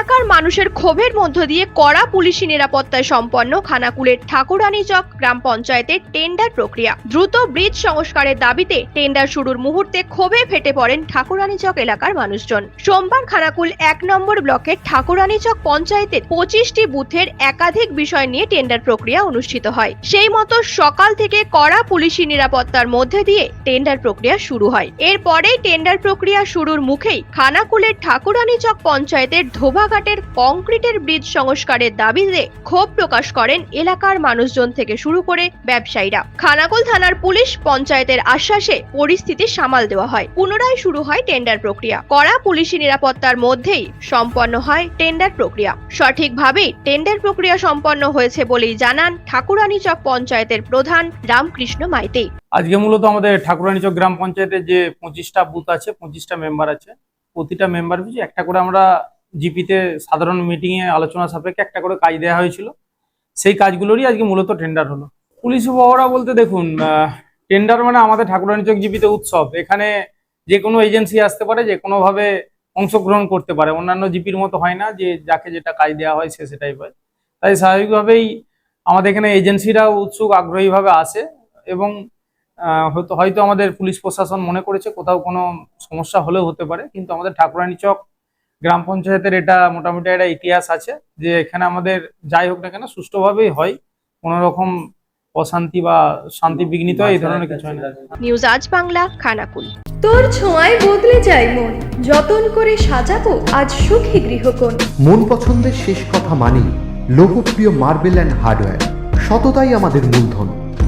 এলাকার মানুষের ক্ষোভের মধ্য দিয়ে কড়া পুলিশি নিরাপত্তায় সম্পন্ন খানাকুলের ঠাকুরানী চক গ্রাম পঞ্চায়েতের টেন্ডার প্রক্রিয়া। দ্রুত ব্রিজ সংস্কারের দাবিতে টেন্ডার শুরুর মুহূর্তে ক্ষোভে ফেটে পড়েন ঠাকুরানীচক এলাকার মানুষজন। সোমবার খানাকুল এক নম্বর ব্লকের ঠাকুরানীচক পঞ্চায়েতের পঁচিশটি বুথের একাধিক বিষয় নিয়ে টেন্ডার প্রক্রিয়া অনুষ্ঠিত হয়। সেই মতো সকাল থেকে কড়া পুলিশি নিরাপত্তার মধ্যে দিয়ে টেন্ডার প্রক্রিয়া শুরু হয়। এরপরেই টেন্ডার প্রক্রিয়া শুরুর মুখেই খানাকুলের ঠাকুরানীচক পঞ্চায়েতের ধোবাঘাটের কংক্রিটের ব্রিজ সংস্কারের দাবিতে ক্ষোভ প্রকাশ করেন এলাকার মানুষজন থেকে শুরু করে ব্যবসায়ীরা। খানাকুল থানার পুলিশ পঞ্চায়েতের আশ্বাসে পরিস্থিতি সামাল দেওয়া হয়। পুনরায় শুরু হয় টেন্ডার প্রক্রিয়া। কড়া পুলিশি নিরাপত্তার মধ্যেই সম্পন্ন হয় টেন্ডার প্রক্রিয়া। সঠিকভাবেই টেন্ডার প্রক্রিয়া সম্পন্ন হয়েছে বলেই জানান ঠাকুরানীচক পঞ্চায়েতের প্রধান রামকৃষ্ণ মাইতি। আজকে মূলত আমাদের ঠাকুরানীচক গ্রাম পঞ্চায়েতের যে পঁচিশটা বুথ আছে, পঁচিশটা মেম্বার আছে, প্রতিটা মেম্বার পিছু একটা করে আমরা জিপিতে সাধারণ মিটিং এ আলোচনা সাপেক্ষে একটা করে কাজ দেওয়া হয়েছিল। সেই কাজগুলোরই আজকে মূলত টেন্ডার হলো। পুলিশ উপহরা বলতে দেখুন টেন্ডার মানে আমাদের ঠাকুরানীচক জিপিতে উৎসব। এখানে যে কোনো এজেন্সি আসতে পারে, যে কোনোভাবে অংশগ্রহণ করতে পারে। অন্যান্য জিপির মতো হয় না যে যাকে যেটা কাজ দেওয়া হয় সে সেটাই পায়। তাই স্বাভাবিকভাবেই আমাদের এখানে এজেন্সিরাও উৎসুক, আগ্রহীভাবে আসে এবং হয়তো হয়তো আমাদের পুলিশ প্রশাসন মনে করেছে কোথাও কোনো সমস্যা হলেও হতে পারে, কিন্তু আমাদের ঠাকুরানী চক গ্রাম পঞ্চায়েতের এটা মোটামুটি একটা ইতিহাস আছে যে এখানে আমাদের যাই হোক না কেন সুষ্ঠুভাবেই হয়। কোনো রকম অশান্তি বা শান্তি বিঘ্নিত হয় এই ধরনের কিছু হয় না। নিউজ আজ বাংলা খানাকুল। তোর ছোঁয়ায় বদলে যায় মন যতন করে সাজাবো আজ সুখী গৃহকোণ। মন পছন্দের শেষ কথা মানি লোকপ্রিয় মার্বেল অ্যান্ড হার্ডওয়্যার সততাই আমাদের মূলধন।